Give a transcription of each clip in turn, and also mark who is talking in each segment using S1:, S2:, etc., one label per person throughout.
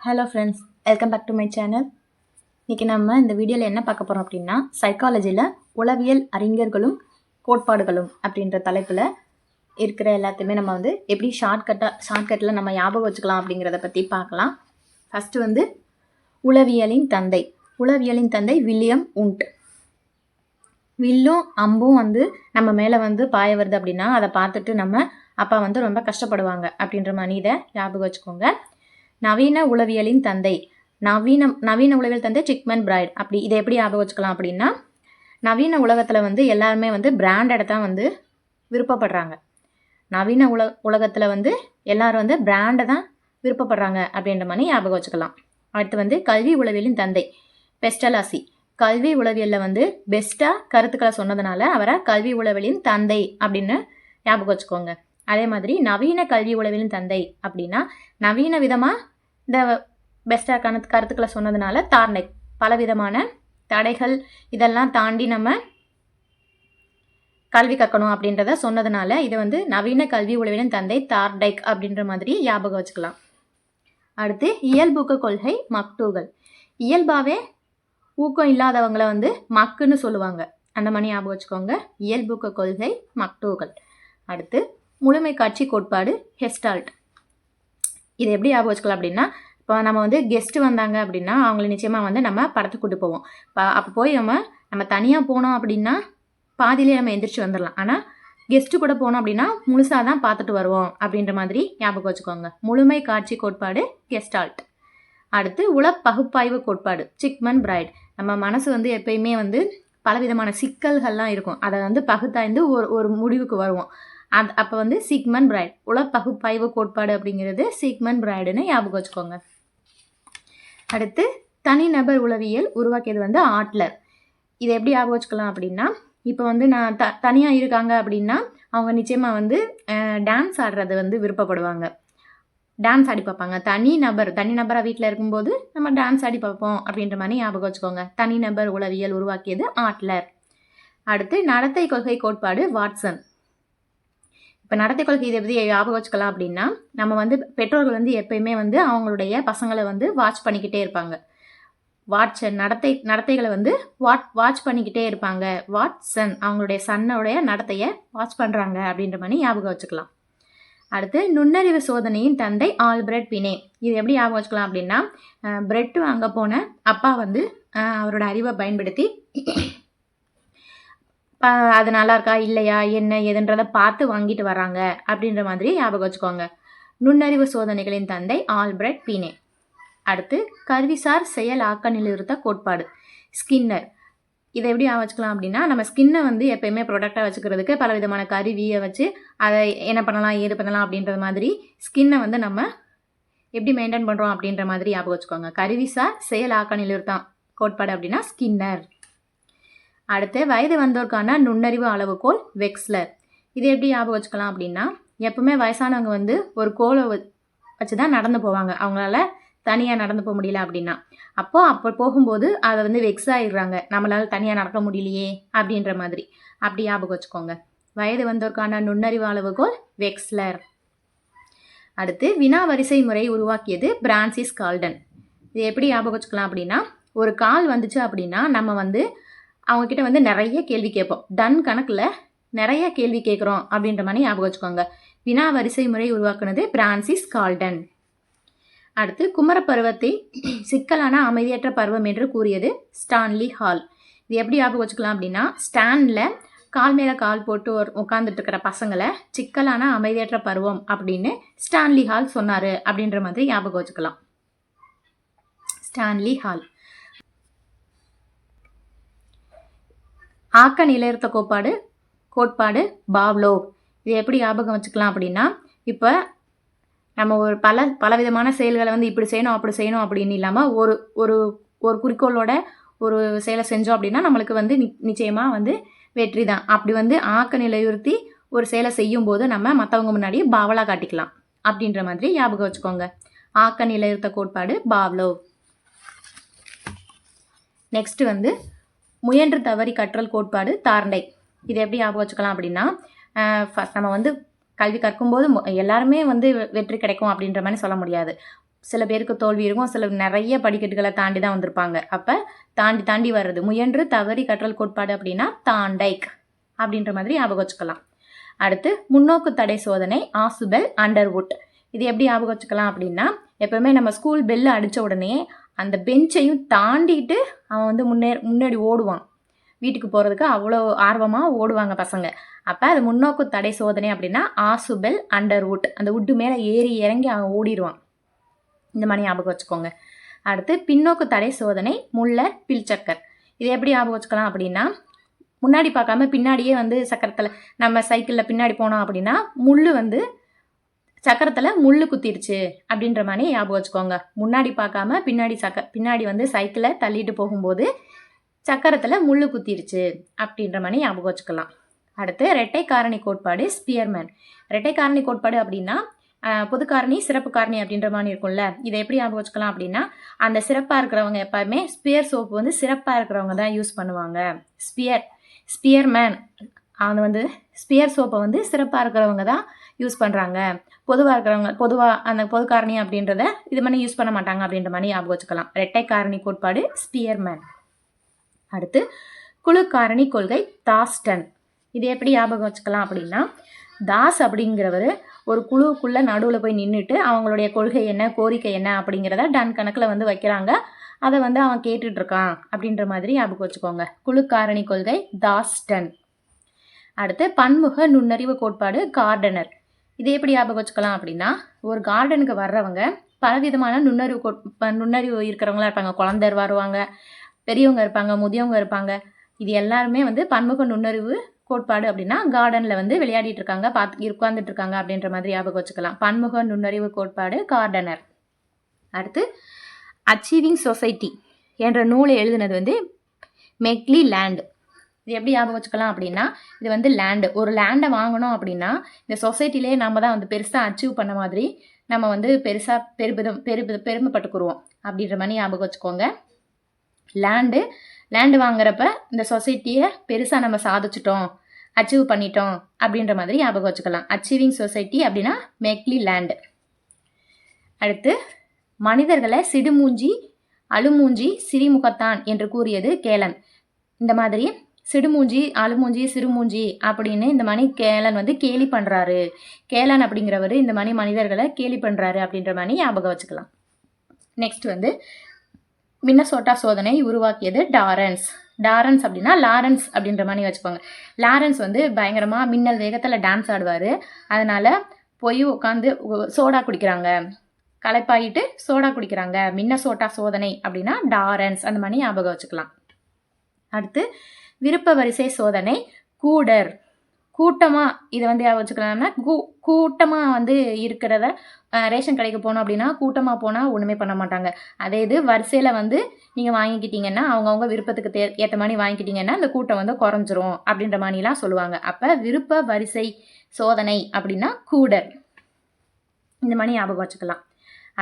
S1: Hello friends welcome back to my channel இன்றைக்கி நம்ம இந்த வீடியோவில் என்ன பார்க்க போகிறோம் அப்படின்னா சைக்காலஜியில் உளவியல் அறிஞர்களும் கோட்பாடுகளும் அப்படின்ற தலைப்பில் இருக்கிற எல்லாத்தையுமே நம்ம வந்து எப்படி ஷார்ட்கட்டாக ஷார்ட்கட்டில் நம்ம ஞாபகம் வச்சுக்கலாம் அப்படிங்கிறத பற்றி பார்க்கலாம். ஃபஸ்ட்டு வந்து உளவியலின் தந்தை. உளவியலின் தந்தை வில்லியம் உண்ட். வில்லும் அம்பும் வந்து நம்ம மேலே வந்து பாய வருது அப்படின்னா அதை பார்த்துட்டு நம்ம அப்பா வந்து ரொம்ப கஷ்டப்படுவாங்க அப்படின்ற மனித ஞாபகம் வச்சுக்கோங்க. நவீன உளவியலின் தந்தை நவீன நவீன உளவியல் தந்தை சிக்மன் பிராய்ட் அப்படி இதை எப்படி ஞாபகம் வச்சுக்கலாம் அப்படின்னா நவீன உலகத்தில் வந்து எல்லாருமே வந்து பிராண்டட் தான் வந்து விருப்பப்படுறாங்க. நவீன உல உலகத்தில் வந்து எல்லாரும் வந்து பிராண்டை தான் விருப்பப்படுறாங்க அப்படின்ற மாதிரி ஞாபகம் வச்சுக்கலாம். அடுத்து வந்து கல்வி உளவியலின் தந்தை பெஸ்டலாசி. கல்வி உளவியலில் வந்து பெஸ்ட்டாக கருத்துக்களை சொன்னதுனால அவரை கல்வி உளவியலின் தந்தை அப்படின்னு ஞாபகம் வச்சுக்கோங்க. அதே மாதிரி நவீன கல்வி உளவின் தந்தை அப்படின்னா நவீன விதமாக இந்த பெஸ்ட்டாக கணத்து கருத்துக்களை சொன்னதுனால தார்னெக் பலவிதமான தடைகள் இதெல்லாம் தாண்டி நம்ம கல்வி கற்கணும் அப்படின்றத சொன்னதுனால இதை வந்து நவீன கல்வி உளவின் தந்தை தார்டைக் அப்படின்ற மாதிரி ஞாபகம் வச்சுக்கலாம். அடுத்து இயல்பூக்க கொள்கை மக்டூகள் இயல்பாகவே ஊக்கம் இல்லாதவங்களை வந்து மக்குன்னு சொல்லுவாங்க. அந்த மாதிரி ஞாபகம் வச்சுக்கோங்க. இயல்பூக்க கொள்கை மக்டூகள் அடுத்து முழுமை காட்சி கோட்பாடு ஹெஸ்டால்ட். இது எப்படி ஞாபகம் வச்சுக்கலாம் அப்படின்னா இப்போ நம்ம வந்து கெஸ்ட்டு வந்தாங்க அப்படின்னா அவங்கள நிச்சயமாக வந்து நம்ம படத்துக்கு கூட்டு போவோம். அப்போ போய் நம்ம நம்ம தனியாக போனோம் அப்படின்னா பாதியிலே நம்ம எந்திரிச்சு வந்துடலாம் ஆனால் கெஸ்ட்டு கூட போனோம் அப்படின்னா முழுசாக தான் பார்த்துட்டு வருவோம் அப்படின்ற மாதிரி ஞாபகம் வச்சுக்கோங்க. முழுமை காட்சி கோட்பாடு கெஸ்டால்ட் அடுத்து உள பகுப்பாய்வு கோட்பாடு சிக்மன் பிரைட். நம்ம மனசு வந்து எப்பயுமே வந்து பலவிதமான சிக்கல்கள்லாம் இருக்கும். அதை வந்து பகுத்தாய்ந்து ஒரு ஒரு முடிவுக்கு வருவோம். அது அப்போ வந்து சீக்மன் பிரைட் உள பகுப்பாய்வு கோட்பாடு அப்படிங்கிறது சீக்மன் பிரைடுன்னு ஞாபகம் வச்சுக்கோங்க. அடுத்து தனிநபர் உளவியல் உருவாக்கியது வந்து ஆட்லர் இதை எப்படி ஞாபகம் வச்சுக்கலாம் அப்படின்னா இப்போ வந்து நான் த தனியாக இருக்காங்க அப்படின்னா அவங்க நிச்சயமாக வந்து டான்ஸ் ஆடுறது வந்து விருப்பப்படுவாங்க. டான்ஸ் ஆடி பார்ப்பாங்க. தனி நபர் தனி நபராக வீட்டில் இருக்கும்போது நம்ம டான்ஸ் ஆடி பார்ப்போம் அப்படின்ற மாதிரி ஞாபகம் வச்சுக்கோங்க. தனிநபர் உளவியல் உருவாக்கியது ஆட்லர் அடுத்து நடத்தை கொள்கை கோட்பாடு வாட்சன் இப்போ நடத்தை கொள்கை இதை பற்றி ஞாபகம் வச்சுக்கலாம் அப்படின்னா நம்ம வந்து பெற்றோர்கள் வந்து எப்பயுமே வந்து அவங்களுடைய பசங்களை வந்து வாட்ச் பண்ணிக்கிட்டே இருப்பாங்க. வாட்ச் நடத்தை நடத்தைகளை வந்து வாட் வாட்ச் பண்ணிக்கிட்டே இருப்பாங்க. வாட்சன் அவங்களுடைய சன்னோடைய நடத்தையை வாட்ச் பண்ணுறாங்க அப்படின்ற மாதிரி ஞாபகம் வச்சுக்கலாம். அடுத்து நுண்ணறிவு சோதனையின் தந்தை ஆல்பிரட் பினே. இது எப்படி ஞாபகம் வச்சுக்கலாம் அப்படின்னா பிரெட் வாங்க போன அப்பா வந்து அவரோட அறிவை பயன்படுத்தி அது நல்லா இருக்கா இல்லையா? என்ன? எதுன்றதை பார்த்து வாங்கிட்டு வராங்க அப்படின்ற மாதிரி ஞாபகம் வச்சுக்கோங்க. நுண்ணறிவு சோதனைகளின் தந்தை ஆல்பிரட் பீனே. அடுத்து கருவிசார் செயல் ஆக்க நிலையுறுத்த கோட்பாடு. ஸ்கின்னர். இதை எப்படி வச்சுக்கலாம் அப்படின்னா நம்ம ஸ்கின்னை வந்து எப்பயுமே ப்ரொடக்டாக வச்சுக்கிறதுக்கு பல விதமான கருவியை வச்சு அதை என்ன பண்ணலாம் ஏது பண்ணலாம் அப்படின்ற மாதிரி ஸ்கின்னை வந்து நம்ம எப்படி மெயின்டைன் பண்ணுறோம் அப்படின்ற மாதிரி ஞாபகம் வச்சுக்கோங்க. கருவிசார் செயல் ஆக்க நிலையுறுத்தான் கோட்பாடு அப்படின்னா ஸ்கின்னர். அடுத்து வயது வந்தோருக்கான நுண்ணறிவு அளவுகோல் வெக்ஸ்லர். இது எப்படி ஞாபகம் வச்சுக்கலாம் அப்படின்னா எப்பவுமே வயசானவங்க வந்து ஒரு கோலை வச்சு தான் நடந்து போவாங்க. அவங்களால தனியாக நடந்து போக முடியல அப்படின்னா. அப்போது அப்போ போகும்போது அதை வந்து வெக்ஸ் ஆகிடுறாங்க நம்மளால் தனியாக நடக்க முடியலையே அப்படின்ற மாதிரி. அப்படி ஞாபகம் வச்சுக்கோங்க. வயது வந்தோருக்கான நுண்ணறிவு அளவுகோல் வெக்ஸ்லர். அடுத்து வினா வரிசை முறை உருவாக்கியது பிரான்சிஸ் கால்டன். இது எப்படி ஞாபகம் வச்சுக்கலாம் அப்படின்னா ஒரு கால் வந்துச்சு அப்படின்னா நம்ம வந்து அவங்கக்கிட்ட வந்து நிறைய கேள்வி கேட்போம். டன் கணக்கில் நிறைய கேள்வி கேட்குறோம் அப்படின்ற மாதிரி ஞாபகம் வச்சுக்கோங்க. வினா வரிசை முறை உருவாக்குனது பிரான்சிஸ் கால்டன். அடுத்து குமரப்பருவத்தை சிக்கலான அமைதியற்ற பருவம் என்று கூறியது ஸ்டான்லி ஹால். இது எப்படி ஞாபகம் வச்சுக்கலாம் அப்படின்னா ஸ்டாண்டில் கால் மேலே கால் போட்டு ஒரு உட்காந்துட்டு இருக்கிற பசங்களை சிக்கலான அமைதியற்ற பருவம் அப்படின்னு ஸ்டான்லி ஹால் சொன்னார் அப்படின்ற மாதிரி ஞாபகம் வச்சுக்கலாம். Stanley Hall. ஆக்க நிலையற்ற கோட்பாடு கோட்பாடு பாவ்லோ. இது எப்படி ஞாபகம் வச்சுக்கலாம் அப்படின்னா இப்போ நம்ம ஒரு பல பலவிதமான செயல்களை வந்து இப்படி செய்யணும் அப்படி செய்யணும் அப்படின்னு இல்லாமல் ஒரு ஒரு ஒரு குறிக்கோளோட ஒரு செயலை செஞ்சோம் அப்படின்னா நம்மளுக்கு வந்து நி நிச்சயமாக வந்து வெற்றி தான். அப்படி வந்து ஆக்க நிலையுறுத்தி ஒரு செயலை செய்யும் போது நம்ம மற்றவங்க முன்னாடி பாவலாக காட்டிக்கலாம் அப்படின்ற மாதிரி ஞாபகம் வச்சுக்கோங்க. ஆக்க நிலையுறுத்த கோட்பாடு பாவ்லோ. நெக்ஸ்ட் வந்து முயன்று தவறி கற்றல் கோட்பாடு தார்ண்டை. இது எப்படி ஞாபகம் வச்சுக்கலாம் அப்படின்னா ஃபஸ்ட் நம்ம வந்து கல்வி கற்கும்போது எல்லாருமே வந்து வெற்றி கிடைக்கும் அப்படின்ற மாதிரி சொல்ல முடியாது. சில பேருக்கு தோல்வி இருக்கும் சில நிறைய படிக்கட்டுகளை தாண்டி தான் வந்திருப்பாங்க. அப்போ தாண்டி தாண்டி வர்றது முயன்று தவறி கற்றல் கோட்பாடு அப்படின்னா தாண்டைக் அப்படின்ற மாதிரி ஞாபகம் வச்சுக்கலாம். அடுத்து முன்னோக்கு தடை சோதனை ஆசுபெல் அண்டர்வுட் இது எப்படி ஞாபகம் வச்சுக்கலாம் அப்படின்னா எப்பவுமே நம்ம ஸ்கூல் பெல்லு அடித்த உடனே அந்த பெஞ்சையும் தாண்டிட்டு அவன் வந்து முன்னே முன்னாடி ஓடுவான். வீட்டுக்கு போகிறதுக்கு அவ்வளோ ஆர்வமாக ஓடுவாங்க பசங்க. அப்போ அது முன்னோக்கு தடை சோதனை அப்படின்னா ஆசுபெல் அண்டர்வுட். அந்த உட்டு மேலே ஏறி இறங்கி அவன் ஓடிடுவான் இந்த மாதிரி ஞாபகம் வச்சுக்கோங்க. அடுத்து பின்னோக்கு தடை சோதனை முள்ள பில்சக்கர் இது எப்படி ஞாபகம் வச்சுக்கலாம் அப்படின்னா முன்னாடி பார்க்காம பின்னாடியே வந்து சக்கரத்தில் நம்ம சைக்கிளில் பின்னாடி போனோம் அப்படின்னா முள் வந்து சக்கரத்தில் முள் குத்திடுச்சு அப்படின்ற மாதிரி ஞாபகம் வச்சுக்கோங்க. முன்னாடி பார்க்காம பின்னாடி சக்க பின்னாடி வந்து சைக்கிளை தள்ளிட்டு போகும்போது சக்கரத்தில் முள் குத்திடுச்சு அப்படின்ற மாதிரி ஞாபகம் வச்சுக்கலாம். அடுத்து ரெட்டை காரணி கோட்பாடு ஸ்பியர்மேன் ரெட்டை காரணி கோட்பாடு அப்படின்னா பொதுக்காரணி பொது காரணி சிறப்பு காரணி அப்படின்ற மாதிரி இருக்கும்ல. இதை எப்படி ஞாபகம் வச்சுக்கலாம் அப்படின்னா அந்த சிறப்பாக இருக்கிறவங்க எப்பவுமே ஸ்பியர் சோப்பு வந்து சிறப்பாக இருக்கிறவங்க தான் யூஸ் பண்ணுவாங்க. ஸ்பியர் ஸ்பியர்மேன் அவன் வந்து ஸ்பியர் சோப்பை வந்து சிறப்பாக இருக்கிறவங்க தான் யூஸ் பண்ணுறாங்க பொதுவாக இருக்கிறவங்க பொதுவாக அந்த பொது காரணி அப்படின்றத இது மாதிரி யூஸ் பண்ண மாட்டாங்க அப்படின்ற மாதிரி ஞாபகம் வச்சுக்கலாம். ரெட்டை காரணி கோட்பாடு ஸ்பியர்மேன் அடுத்து குழு காரணி கொள்கை தாஸ்டன் இது எப்படி ஞாபகம் வச்சுக்கலாம் அப்படின்னா தாஸ் அப்படிங்கிறவர் ஒரு குழுவுக்குள்ளே நடுவில் போய் நின்றுட்டு அவங்களுடைய கொள்கை என்ன கோரிக்கை என்ன அப்படிங்கிறத டன் கணக்கில் வந்து வைக்கிறாங்க. அதை வந்து அவன் கேட்டுட்ருக்கான் அப்படின்ற மாதிரி ஞாபகம் வச்சுக்கோங்க. குழு காரணி கொள்கை தாஸ்டன் அடுத்து பன்முக நுண்ணறிவு கோட்பாடு கார்டனர். இது எப்படி ஞாபகம் வச்சுக்கலாம் அப்படின்னா ஒரு கார்டனுக்கு வர்றவங்க பலவிதமான நுண்ணறிவு கோட் ப- நுண்ணறிவு இருக்கிறவங்களா இருப்பாங்க. குழந்தை வருவாங்க பெரியவங்க இருப்பாங்க முதியவங்க இருப்பாங்க. இது எல்லாருமே வந்து பன்முக நுண்ணறிவு கோட்பாடு அப்படின்னா கார்டனில் வந்து விளையாடிட்டு இருக்காங்க பார்த்து உட்காந்துட்டு இருக்காங்க அப்படின்ற மாதிரி ஞாபகம் வச்சுக்கலாம். பன்முக நுண்ணறிவு கோட்பாடு கார்டனர் அடுத்து அச்சீவிங் சொசைட்டி என்ற நூலை எழுதினது வந்து மெக்லி லேண்ட். இது எப்படி ஞாபகம் வச்சுக்கலாம் அப்படின்னா இது வந்து லேண்டு ஒரு லேண்டை வாங்கணும் அப்படின்னா இந்த சொசைட்டிலே நம்ம தான் வந்து பெருசாக அச்சீவ் பண்ண மாதிரி நம்ம வந்து பெருசாக பெருமிதம் பெருமித பெருமைப்பட்டுக்குருவோம். அப்படின்ற மாதிரி ஞாபகம் வச்சுக்கோங்க. லேண்டு லேண்டு வாங்குறப்ப இந்த சொசைட்டியை பெருசாக நம்ம சாதிச்சிட்டோம் அச்சீவ் பண்ணிட்டோம் அப்படின்ற மாதிரி ஞாபகம் வச்சுக்கலாம். அச்சீவிங் சொசைட்டி அப்படின்னா மேக்லி லேண்டு அடுத்து மனிதர்களை சிடுமூஞ்சி அழுமூஞ்சி சிறிமுகத்தான் என்று கூறியது கேலன் இந்த மாதிரி சிடுமூஞ்சி அழுமூஞ்சி சிறுமூஞ்சி அப்படின்னு இந்த மாதிரி கேளன் வந்து கேலி பண்ணுறாரு கேளன் அப்படிங்கிறவர் இந்த மாதிரி மனிதர்களை கேலி பண்ணுறாரு அப்படின்ற மாதிரி ஞாபகம் வச்சுக்கலாம். நெக்ஸ்ட் வந்து மின்னசோட்டா சோதனை உருவாக்கியது டாரன்ஸ். டாரன்ஸ் அப்படின்னா லாரன்ஸ் அப்படின்ற மாதிரி வச்சுக்கோங்க. லாரன்ஸ் வந்து பயங்கரமாக மின்னல் வேகத்தில் டான்ஸ் ஆடுவார். அதனால் போய் உட்காந்து சோடா குடிக்கிறாங்க. களைப்பாயிட்டு சோடா குடிக்கிறாங்க. மின்ன சோட்டா சோதனை அப்படின்னா டாரன்ஸ் அந்த மாதிரி ஞாபகம் வச்சுக்கலாம். அடுத்து விருப்ப வரிசை சோதனை கூடர். கூட்டமாக இதை வந்து ஞாபகம் வச்சுக்கலாம்னா கூ கூட்டமாக வந்து இருக்கிறத ரேஷன் கடைக்கு போனோம் அப்படின்னா கூட்டமாக போனால் ஒன்றுமே பண்ண மாட்டாங்க. அதே இது வரிசையில் வந்து நீங்கள் வாங்கிக்கிட்டிங்கன்னா அவங்கவுங்க விருப்பத்துக்கு தே ஏற்ற மாதிரி வாங்கிக்கிட்டிங்கன்னா இந்த கூட்டம் வந்து குறைஞ்சிரும் அப்படின்ற மாதிரிலாம் சொல்லுவாங்க. அப்போ விருப்ப வரிசை சோதனை அப்படின்னா கூடர். இந்த மாதிரி ஞாபகம் வச்சுக்கலாம்.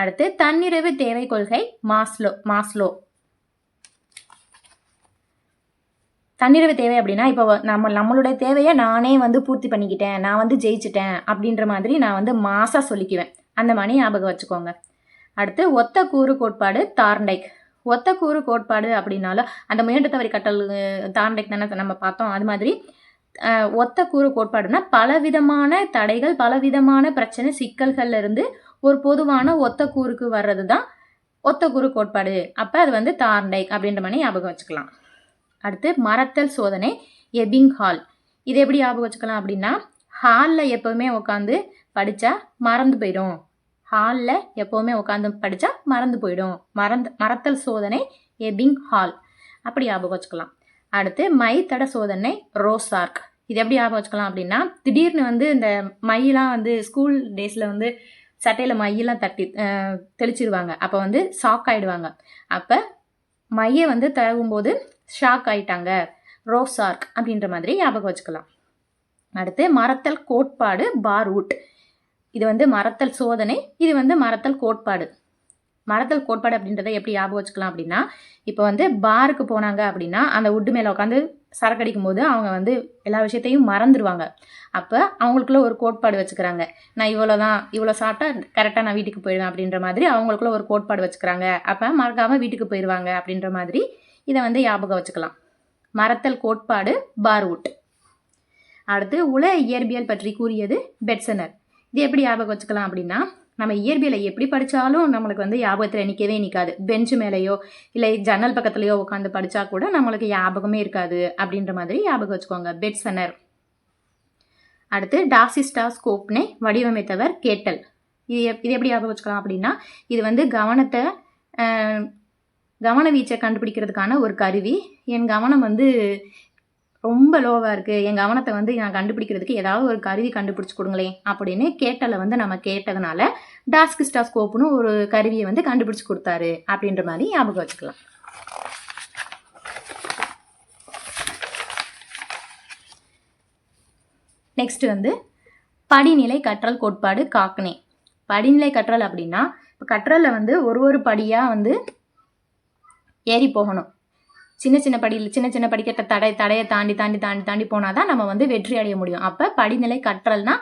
S1: அடுத்து தன்னிறைவு தேவை கொள்கை மாஸ்லோ மாஸ்லோ. தன்னிறைவு தேவை அப்படின்னா இப்போ நம்ம நம்மளுடைய தேவையை நானே வந்து பூர்த்தி பண்ணிக்கிட்டேன் நான் வந்து ஜெயிச்சிட்டேன் அப்படின்ற மாதிரி நான் வந்து மாசாக சொல்லிக்குவேன். அந்த மாதிரி ஞாபகம் வச்சுக்கோங்க. அடுத்து ஒத்த கூறு கோட்பாடு தார்ண்டைக். ஒத்த கூறு கோட்பாடு அப்படின்னாலும் அந்த முயன்று தவறி கட்டல் தார்ண்டைக் தானே நம்ம பார்த்தோம். அது மாதிரி ஒத்த கூறு கோட்பாடுனா பலவிதமான தடைகள் பலவிதமான பிரச்சனை சிக்கல்கள்ல இருந்து ஒரு பொதுவான ஒத்த கூறுக்கு வர்றது தான் ஒத்த கூறு கோட்பாடு. அப்போ அது வந்து தார்ண்டைக் அப்படின்ற மாதிரி ஞாபகம் வச்சுக்கலாம். அடுத்து மறத்தல் சோதனை எபிங் ஹால். இது எப்படி ஞாபகம் வச்சுக்கலாம் அப்படின்னா ஹாலில் எப்போவுமே உட்காந்து படித்தா மறந்து போயிடும். ஹாலில் எப்போவுமே உட்காந்து படித்தா மறந்து போயிடும். மறந்து மறத்தல் சோதனை எபிங் ஹால். அப்படி ஞாபகம் வச்சுக்கலாம். அடுத்து மை தட சோதனை ரோசார்க். இது எப்படி ஞாபகம் வச்சுக்கலாம் அப்படின்னா திடீர்னு வந்து இந்த மையெல்லாம் வந்து ஸ்கூல் டேஸில் வந்து சட்டையில் மையெல்லாம் தட்டி தெளிச்சிருவாங்க. அப்போ வந்து ஷாக் ஆகிடுவாங்க அப்போ மையை வந்து தழுவும்போது ஷாக் ஆயிட்டாங்க. ரோசார்க் அப்படின்ற மாதிரி ஞாபகம் வச்சுக்கலாம். அடுத்து மரத்தல் கோட்பாடு பார்வுட் இது வந்து மரத்தல் சோதனை இது வந்து மரத்தல் கோட்பாடு. மரத்தல் கோட்பாடு அப்படின்றத எப்படி ஞாபகம் வச்சுக்கலாம் அப்படின்னா இப்போ வந்து பாருக்கு போனாங்க அப்படின்னா அந்த உட்டு மேலே உட்காந்து சரக்கடிக்கும் போது அவங்க வந்து எல்லா விஷயத்தையும் மறந்துடுவாங்க அப்போ அவங்களுக்குள்ள ஒரு கோட்பாடு வச்சுக்கிறாங்க. நான் இவ்வளோ தான் இவ்வளோ சாப்பிட்டா கரெக்டாக நான் வீட்டுக்கு போயிடுவேன் அப்படின்ற மாதிரி அவங்களுக்குள்ள ஒரு கோட்பாடு வச்சுக்கிறாங்க. அப்போ மறக்காமல் வீட்டுக்கு போயிடுவாங்க அப்படின்ற மாதிரி இதை வந்து ஞாபகம் வச்சுக்கலாம். மரத்தல் கோட்பாடு பார்வுட் அடுத்து உல இயற்பியல் பற்றி கூறியது பெட்சனர் இது எப்படி ஞாபகம் வச்சுக்கலாம் அப்படின்னா நம்ம இயற்பியலை எப்படி படித்தாலும் நம்மளுக்கு வந்து ஞாபகத்தில் நிற்கவே நிற்காது பெஞ்சு மேலேயோ இல்லை ஜன்னல் பக்கத்துலேயோ உட்காந்து படித்தா கூட நம்மளுக்கு ஞாபகமே இருக்காது அப்படின்ற மாதிரி ஞாபகம் வச்சுக்கோங்க. பெட்சனர் அடுத்து டாசிஸ்டா ஸ்கோப்னை வடிவமைத்தவர் கேட்டல் இது எப்- இது எப்படி ஞாபகம் வச்சுக்கலாம் அப்படின்னா இது வந்து கவனத்தை கவன வீச்சை கண்டுபிடிக்கிறதுக்கான ஒரு கருவி. என் கவனம் வந்து ரொம்ப லோவாக இருக்குது என் கவனத்தை வந்து நான் கண்டுபிடிக்கிறதுக்கு ஏதாவது ஒரு கருவி கண்டுபிடிச்சி கொடுங்களேன் அப்படின்னு கேட்டலை வந்து நம்ம கேட்டதுனால டாஸ்கிஸ்டா ஸ்டாஸ்கோப்னு ஒரு கருவியை வந்து கண்டுபிடிச்சி கொடுத்தாரு அப்படின்ற மாதிரி ஞாபகம் வச்சுக்கலாம். நெக்ஸ்ட் வந்து படிநிலை கற்றல் கோட்பாடு காக்னே. படிநிலை கற்றல் அப்படின்னா இப்போ கற்றலில் வந்து ஒரு ஒரு படியாக வந்து ஏறி போகணும். சின்ன சின்ன படியில் சின்ன சின்ன படிக்கட்ட தடை தடையை தாண்டி தாண்டி தாண்டி தாண்டி போனால் தான் நம்ம வந்து வெற்றி அடைய முடியும். அப்போ படிநிலை கற்றல்னா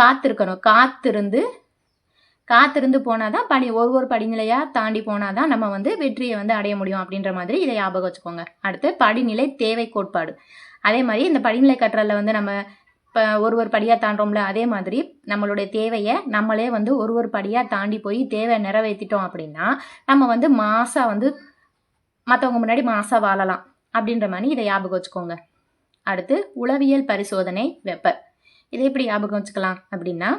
S1: காத்திருக்கணும். காத்திருந்து காத்திருந்து போனால் தான் படி ஒரு ஒரு படிநிலையாக தாண்டி போனால் தான் நம்ம வந்து வெற்றியை வந்து அடைய முடியும் அப்படின்ற மாதிரி இதை ஞாபகம் வச்சுக்கோங்க. அடுத்து படிநிலை தேவை கோட்பாடு. அதே மாதிரி இந்த படிநிலை கற்றலில் வந்து நம்ம இப்போ ஒரு ஒரு படியாக தாண்டோம்ல அதே மாதிரி நம்மளுடைய தேவையை நம்மளே வந்து ஒரு ஒரு படியாக தாண்டி போய் தேவை நிறைவேற்றிட்டோம் அப்படின்னா நம்ம வந்து மாதம் வந்து மற்றவங்க முன்னாடி மாசாக வாழலாம் அப்படின்ற மாதிரி இதை ஞாபகம் வச்சுக்கோங்க. அடுத்து உளவியல் பரிசோதனை வெப்பர் இதை எப்படி ஞாபகம் வச்சுக்கலாம் அப்படின்னா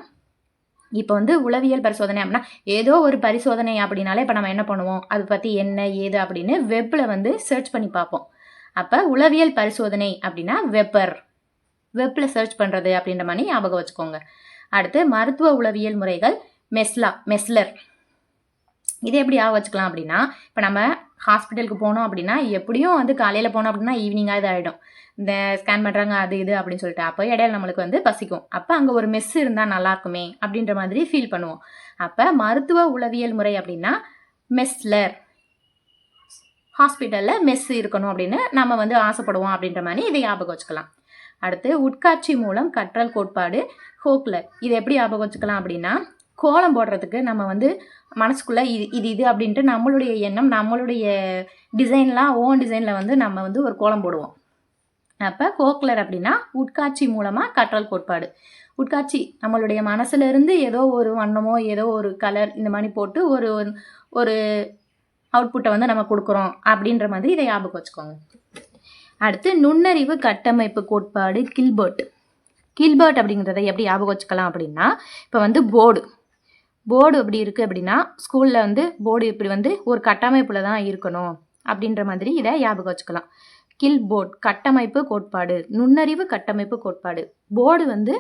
S1: இப்போ வந்து உளவியல் பரிசோதனை அப்படின்னா ஏதோ ஒரு பரிசோதனை அப்படின்னாலே இப்போ நம்ம என்ன பண்ணுவோம்? அதை பற்றி என்ன ஏது அப்படின்னு வெப்பில் வந்து சர்ச் பண்ணி பார்ப்போம். அப்போ உளவியல் பரிசோதனை அப்படின்னா வெப்பர். வெப்பில் சர்ச் பண்ணுறது அப்படின்ற மாதிரி ஞாபகம் வச்சுக்கோங்க. அடுத்து மருத்துவ உளவியல் முறைகள் மெஸ்லா மெஸ்லர். இதை எப்படி ஞாபகம் வச்சுக்கலாம் அப்படின்னா இப்போ நம்ம ஹாஸ்பிட்டலுக்கு போனோம் அப்படின்னா எப்படியும் வந்து காலையில் போனோம் அப்படின்னா ஈவினிங்காக இது ஆகிடும் இந்த ஸ்கேன் பண்ணுறாங்க அது இது அப்படின்னு சொல்லிட்டு. அப்போ இடையில நம்மளுக்கு வந்து பசிக்கும். அப்போ அங்கே ஒரு மெஸ் இருந்தால் நல்லாயிருக்குமே அப்படின்ற மாதிரி ஃபீல் பண்ணுவோம். அப்போ மருத்துவ உளவியல் முறை அப்படின்னா மெஸ்லர் ஹாஸ்பிட்டலில் மெஸ் இருக்கணும் அப்படின்னு நம்ம வந்து ஆசைப்படுவோம் அப்படின்ற மாதிரி இதை ஞாபகம் வச்சுக்கலாம். அடுத்து உட்காட்சி மூலம் கற்றல் கோட்பாடு ஹோக்லர் இதை எப்படி ஞாபகம் வச்சுக்கலாம் அப்படின்னா கோலம் போடுறதுக்கு நம்ம வந்து மனசுக்குள்ளே இது இது இது அப்படின்ட்டு நம்மளுடைய எண்ணம் நம்மளுடைய டிசைன்லாம் ஓன் டிசைனில் வந்து நம்ம வந்து ஒரு கோலம் போடுவோம். அப்போ கோக்லர் அப்படின்னா உட்காட்சி மூலமாக கற்றல் கோட்பாடு. உட்காட்சி நம்மளுடைய மனசுலேருந்து ஏதோ ஒரு வண்ணமோ ஏதோ ஒரு கலர் இந்த மாதிரி போட்டு ஒரு ஒரு அவுட்புட்டை வந்து நம்ம கொடுக்குறோம் அப்படின்ற மாதிரி இதை ஞாபகம் வச்சுக்கோங்க. அடுத்து நுண்ணறிவு கட்டமைப்பு கோட்பாடு கில்பர்ட். கில்பர்ட் அப்படிங்கிறத எப்படி ஞாபகம் வச்சுக்கலாம் அப்படின்னா இப்போ வந்து போர்டு. போர்டு எப்படி இருக்குது அப்படின்னா ஸ்கூலில் வந்து போர்டு இப்படி வந்து ஒரு கட்டமைப்பில் தான் இருக்கணும் அப்படின்ற மாதிரி இதை ஞாபகம் வச்சுக்கலாம். கில் போர்ட் கட்டமைப்பு கோட்பாடு நுண்ணறிவு கட்டமைப்பு கோட்பாடு. போர்டு வந்து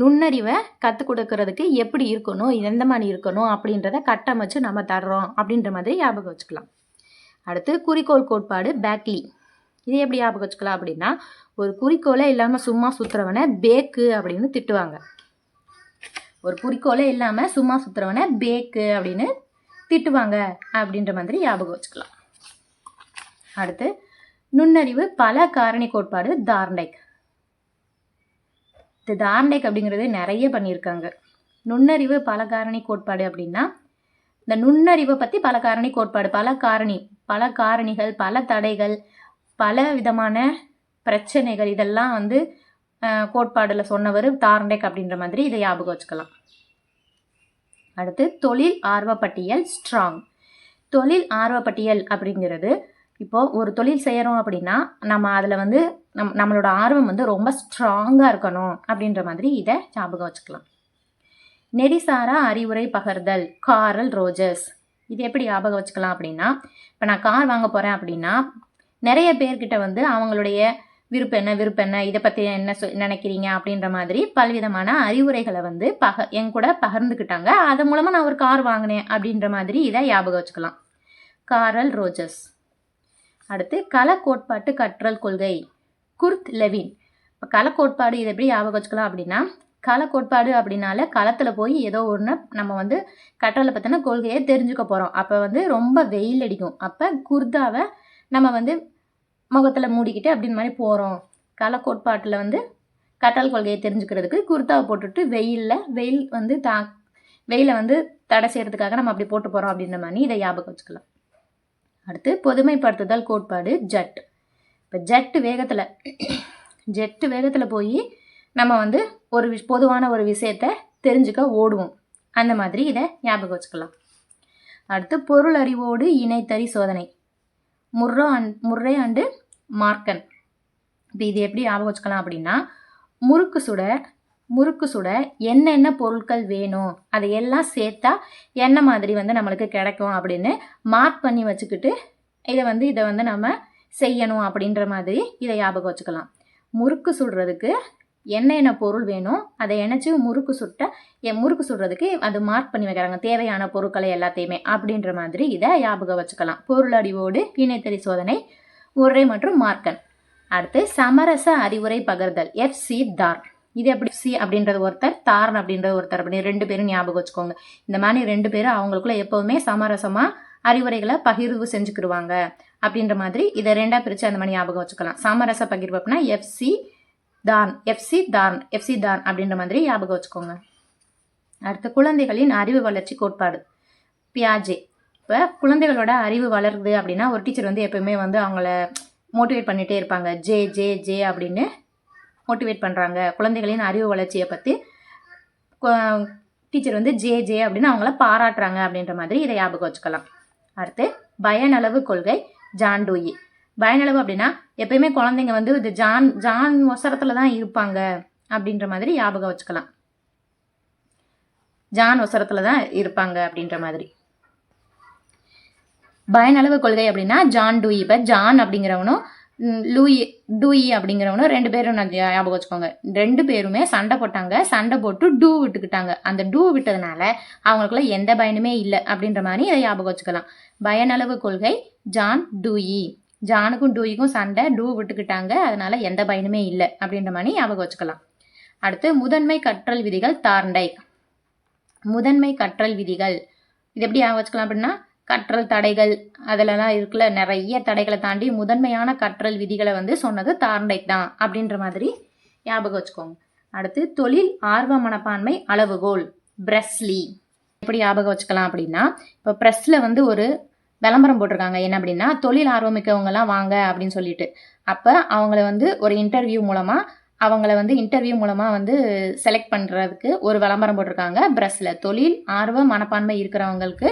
S1: நுண்ணறிவை கற்றுக் கொடுக்கறதுக்கு எப்படி இருக்கணும் எந்த மாதிரி இருக்கணும் அப்படின்றத கட்டமைச்சு நம்ம தர்றோம் அப்படின்ற மாதிரி ஞாபகம் வச்சுக்கலாம். அடுத்து குறிக்கோள் கோட்பாடு பேக்லி. இது எப்படி ஞாபகம் வச்சுக்கலாம் அப்படின்னா ஒரு குறிக்கோளே இல்லாமல் சும்மா சுற்றுறவனை பேக்கு அப்படின்னு திட்டுவாங்க. ஒரு குறிக்கோளே இல்லாமல் சும்மா சுற்றுறவனை பேக்கு அப்படின்னு திட்டுவாங்க அப்படின்ற மாதிரி ஞாபகம் வச்சுக்கலாம். அடுத்து நுண்ணறிவு பல காரணி கோட்பாடு தார்ண்டைக். இந்த தார்ண்டைக் அப்படிங்கிறது நிறைய பண்ணியிருக்காங்க. நுண்ணறிவு பல காரணி கோட்பாடு அப்படின்னா இந்த நுண்ணறிவை பற்றி பல காரணி கோட்பாடு பல காரணி பல காரணிகள் பல தடைகள் பல விதமான பிரச்சனைகள் இதெல்லாம் வந்து கோட்பாடில் சொன்னவர் தார்ண்டெக் அப்படின்ற மாதிரி இதை ஞாபகம் வச்சுக்கலாம். அடுத்து தொழில் ஆர்வப்பட்டியல் ஸ்ட்ராங் தொழில் ஆர்வப்பட்டியல் அப்படிங்கிறது இப்போது ஒரு தொழில் செய்கிறோம் அப்படின்னா நம்ம அதில் வந்து நம் நம்மளோட ஆர்வம் வந்து ரொம்ப ஸ்ட்ராங்காக இருக்கணும் அப்படின்ற மாதிரி இதை ஞாபகம் வச்சுக்கலாம். நெறிசாரா அறிவுரை பகர்தல் காரல் ரோஜர்ஸ் இது எப்படி ஞாபகம் வச்சுக்கலாம் அப்படின்னா இப்போ நான் கார் வாங்க போகிறேன் அப்படின்னா நிறைய பேர்கிட்ட வந்து அவங்களுடைய விருப்பம் என்ன விருப்பம் என்ன இதை பற்றி என்ன சொ நினைக்கிறீங்க அப்படின்ற மாதிரி பல்விதமான அறிவுரைகளை வந்து பக என் கூட பகிர்ந்துக்கிட்டாங்க. அது மூலமாக நான் ஒரு கார் வாங்கினேன் அப்படின்ற மாதிரி இதை ஞாபகம் வச்சுக்கலாம். காரல் ரோஜஸ் அடுத்து கல கோட்பாட்டு கற்றல் கொள்கை. குர்த் லெவின். இப்போ கல கோட்பாடு இதை எப்படி ஞாபகம் வச்சுக்கலாம் அப்படின்னா கல கோட்பாடு அப்படின்னால களத்தில் போய் ஏதோ ஒன்று நம்ம வந்து கற்றலை பற்றின கொள்கையை தெரிஞ்சுக்க போகிறோம் அப்போ வந்து ரொம்ப வெயில் அடிக்கும். அப்போ குர்தாவை நம்ம வந்து முகத்தில் மூடிக்கிட்டு அப்படின்னு மாதிரி போகிறோம் கள கோட்பாட்டில் வந்து கற்றல் கொள்கையை தெரிஞ்சுக்கிறதுக்கு குர்தாவை போட்டுட்டு வெயிலில் வெயில் வந்து தா வெயிலை வந்து தடை செய்கிறதுக்காக நம்ம அப்படி போட்டு போகிறோம் அப்படின்ற மாதிரி இதை ஞாபகம் வச்சுக்கலாம். அடுத்து பொதுமைப்படுத்துதல் கோட்பாடு ஜட். இப்போ ஜெட்டு வேகத்தில் ஜெட்டு வேகத்தில் போய் நம்ம வந்து ஒரு விஷ் பொதுவான ஒரு விஷயத்தை தெரிஞ்சுக்க ஓடுவோம். அந்த மாதிரி இதை ஞாபகம் வச்சுக்கலாம். அடுத்து பொருள் அறிவோடு இணைத்தறி சோதனை. Murrow and Murray and Morgan. இப்போ இது எப்படி ஞாபகம் வச்சுக்கலாம் அப்படின்னா முறுக்கு சுட முறுக்கு சுட என்னென்ன பொருட்கள் வேணும் அதை எல்லாம் சேர்த்தா என்ன மாதிரி வந்து நம்மளுக்கு கிடைக்கும் அப்படின்னு மார்க் பண்ணி வச்சுக்கிட்டு இதை வந்து இதை வந்து நம்ம செய்யணும் அப்படின்ற மாதிரி இதை ஞாபகம் வச்சுக்கலாம். முறுக்கு சுடுறதுக்கு என்னென்ன பொருள் வேணும். அதை இணைச்சி முறுக்கு சுட்ட என் முறுக்கு சுடுறதுக்கு அது மார்க் பண்ணி வைக்கிறாங்க. தேவையான பொருட்களை எல்லாத்தையுமே அப்படின்ற மாதிரி இதை ஞாபகம் வச்சுக்கலாம். பொருள் அடிவோடு இணைத்தறி சோதனை உரை மற்றும் மார்க்கன் அடுத்து சமரச அறிவுரை பகிர்தல் எஃப் சி தார். இது எப்படி சி அப்படின்றது ஒருத்தர் தாரன் அப்படின்றது ஒருத்தர் அப்படின்னு ரெண்டு பேரும் ஞாபகம் வச்சுக்கோங்க. இந்த மாதிரி ரெண்டு பேரும் அவங்களுக்குள்ள எப்போவுமே சமரசமாக அறிவுரைகளை பகிர்வு செஞ்சுக்கிடுவாங்க. அப்படின்ற மாதிரி இதை ரெண்டாக பிரித்து அந்த மாதிரி ஞாபகம் வச்சுக்கலாம். சமரச பகிர்வு அப்படின்னா எஃப்சி தான் எஃப்சி தான் எஃப்சி தான் அப்படின்ற மாதிரி ஞாபகம் வச்சுக்கோங்க. அடுத்து குழந்தைகளின் அறிவு வளர்ச்சி கோட்பாடு. பியாஜே இப்போ குழந்தைகளோட அறிவு வளருது அப்படின்னா ஒரு டீச்சர் வந்து எப்போயுமே வந்து அவங்கள மோட்டிவேட் பண்ணிகிட்டே இருப்பாங்க. ஜே ஜே ஜே அப்படின்னு மோட்டிவேட் பண்ணுறாங்க குழந்தைகளின் அறிவு வளர்ச்சியை பற்றி டீச்சர் வந்து ஜே ஜே அப்படின்னு அவங்கள பாராட்டுறாங்க அப்படின்ற மாதிரி இதை ஞாபகம் வச்சுக்கலாம். அடுத்து பயனளவு கொள்கை ஜான் டூயி பயனளவு அப்படின்னா எப்பயுமே குழந்தைங்க வந்து இது ஜான் ஜான் ஒசரத்தில் தான் இருப்பாங்க அப்படின்ற மாதிரி ஞாபகம் வச்சுக்கலாம். ஜான் ஒசரத்தில் தான் இருப்பாங்க அப்படின்ற மாதிரி. பயனளவு கொள்கை அப்படின்னா ஜான் டூயி. இப்போ ஜான் அப்படிங்கிறவனும் லூயி டூயி அப்படிங்கிறவனும் ரெண்டு பேரும் நான் ஞாபகம் வச்சுக்கோங்க. ரெண்டு பேருமே சண்டை போட்டாங்க சண்டை போட்டு டூ விட்டுக்கிட்டாங்க. அந்த டூ விட்டதுனால அவங்களுக்குள்ள எந்த பயனுமே இல்லை அப்படின்ற மாதிரி இதை ஞாபகம் வச்சுக்கலாம். பயனளவு கொள்கை ஜான் டூயி. ஜானுக்கும் டூயிக்கும் சண்டை டூ விட்டுக்கிட்டாங்க. அதனால எந்த பயனுமே இல்லை அப்படின்ற மாதிரி ஞாபகம் வச்சுக்கலாம். அடுத்து முதன்மை கற்றல் விதிகள் தார்ண்டை. முதன்மை கற்றல் விதிகள். இது எப்படி ஞாபகம் வச்சுக்கலாம் அப்படின்னா கற்றல் தடைகள் அதிலலாம் இருக்குல்ல நிறைய தடைகளை தாண்டி முதன்மையான கற்றல் விதிகளை வந்து சொன்னது தார்ண்டை தான் அப்படின்ற மாதிரி ஞாபகம் வச்சுக்கோங்க. அடுத்து தொழில் ஆர்வ மனப்பான்மை அளவுகோல் பிரஸ்லி. எப்படி ஞாபகம் வச்சுக்கலாம் அப்படின்னா இப்போ ப்ரெஸ்ஸில் வந்து ஒரு விளம்பரம் போட்டிருக்காங்க. என்ன அப்படின்னா தொழில் ஆர்வமிக்கவங்கலாம் வாங்க அப்படின்னு சொல்லிட்டு. அப்போ அவங்கள வந்து ஒரு இன்டர்வியூ மூலமாக அவங்கள வந்து இன்டர்வியூ மூலமாக வந்து செலக்ட் பண்ணுறதுக்கு ஒரு விளம்பரம் போட்டிருக்காங்க. ப்ரெஸ்ஸில் தொழில் ஆர்வ மனப்பான்மை இருக்கிறவங்களுக்கு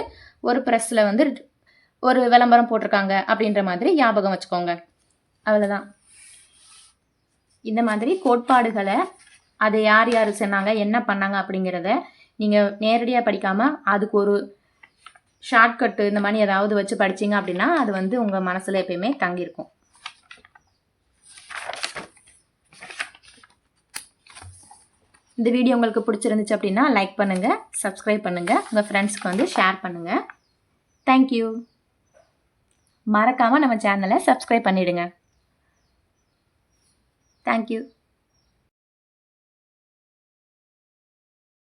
S1: ஒரு ப்ரெஸ்ஸில் வந்து ஒரு விளம்பரம் போட்டிருக்காங்க அப்படின்ற மாதிரி ஞாபகம் வச்சுக்கோங்க. அவ்வளோதான் இந்த மாதிரி கோட்பாடுகளை அதை யார் யார் சொன்னாங்க என்ன பண்ணாங்க அப்படிங்கிறத நீங்கள் நேரடியாக படிக்காமல் அதுக்கு ஒரு ஷார்ட்கட்டு இந்த மாதிரி ஏதாவது வச்சு படிச்சீங்க அப்படின்னா அது வந்து உங்கள் மனசில் எப்பயுமே தங்கியிருக்கும். இந்த வீடியோ உங்களுக்கு பிடிச்சிருந்துச்சு அப்படின்னா லைக் பண்ணுங்கள் சப்ஸ்கிரைப் பண்ணுங்கள் உங்கள் ஃப்ரெண்ட்ஸ்க்கு வந்து ஷேர் பண்ணுங்கள் தேங்க்யூ மறக்காமல் நம்ம சேனலை சப்ஸ்கிரைப் பண்ணிவிடுங்க தேங்க்யூ